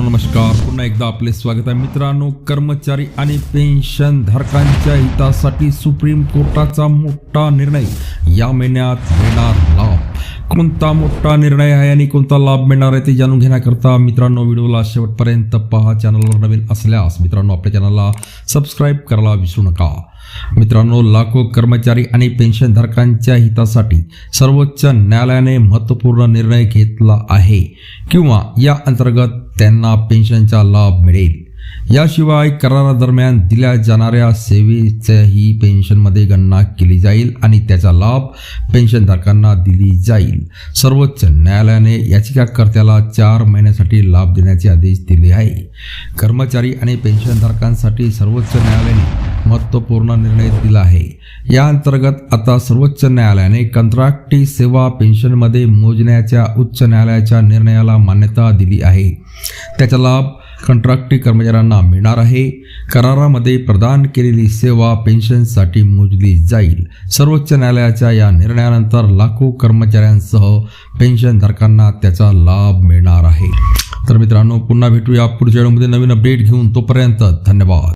नमस्कार. पुन्हा एकदा आपले स्वागत आहे. मित्रांनो कर्मचारी आणि पेन्शन धारकांच्या हितासाठी सुप्रीम कोर्टाचा मोठा निर्णय या महिन्यात मिळणार कोणता मोठा निर्णय आहे आणि कोणता लाभ मिळणार आहे ते जाणून घेण्याकरता मित्रांनो व्हिडिओला शेवटपर्यंत पहा. चॅनलवर नवीन असल्यास मित्रांनो आपल्या चॅनलला सबस्क्राईब करायला विसरू नका. मित्रांनो लाखो कर्मचारी आणि पेन्शनधारकांच्या हितासाठी सर्वोच्च न्यायालयाने महत्त्वपूर्ण निर्णय घेतला आहे. किंवा या अंतर्गत त्यांना पेन्शनचा लाभ मिळेल. याशिवाय करारादरम्यान दिल्या जाणाऱ्या सेवेचंही पेन्शनमध्ये गणना केली जाईल आणि त्याचा लाभ पेन्शनधारकांना दिली जाईल. सर्वोच्च न्यायालयाने याचिकाकर्त्याला चार महिन्यासाठी लाभ देण्याचे आदेश दिले आहे. कर्मचारी आणि पेन्शनधारकांसाठी सर्वोच्च न्यायालयाने महत्त्वपूर्ण निर्णय दिला आहे. या अंतर्गत आता सर्वोच्च न्यायालयाने कंत्राटी सेवा पेन्शनमध्ये मोजण्याच्या उच्च न्यायालयाच्या निर्णयाला मान्यता दिली आहे. त्याचा लाभ कंत्राटी कर्मचाऱ्यांना मिळणार आहे. करारामध्ये प्रदान केलेली सेवा पेन्शनसाठी मोजली जाईल. सर्वोच्च न्यायालयाच्या या निर्णयानंतर लाखो कर्मचाऱ्यांसह पेन्शनधारकांना त्याचा लाभ मिळणार आहे. तर मित्रांनो पुन्हा भेटूया पुढच्या वेळेमध्ये नवीन अपडेट घेऊन तोपर्यंत धन्यवाद.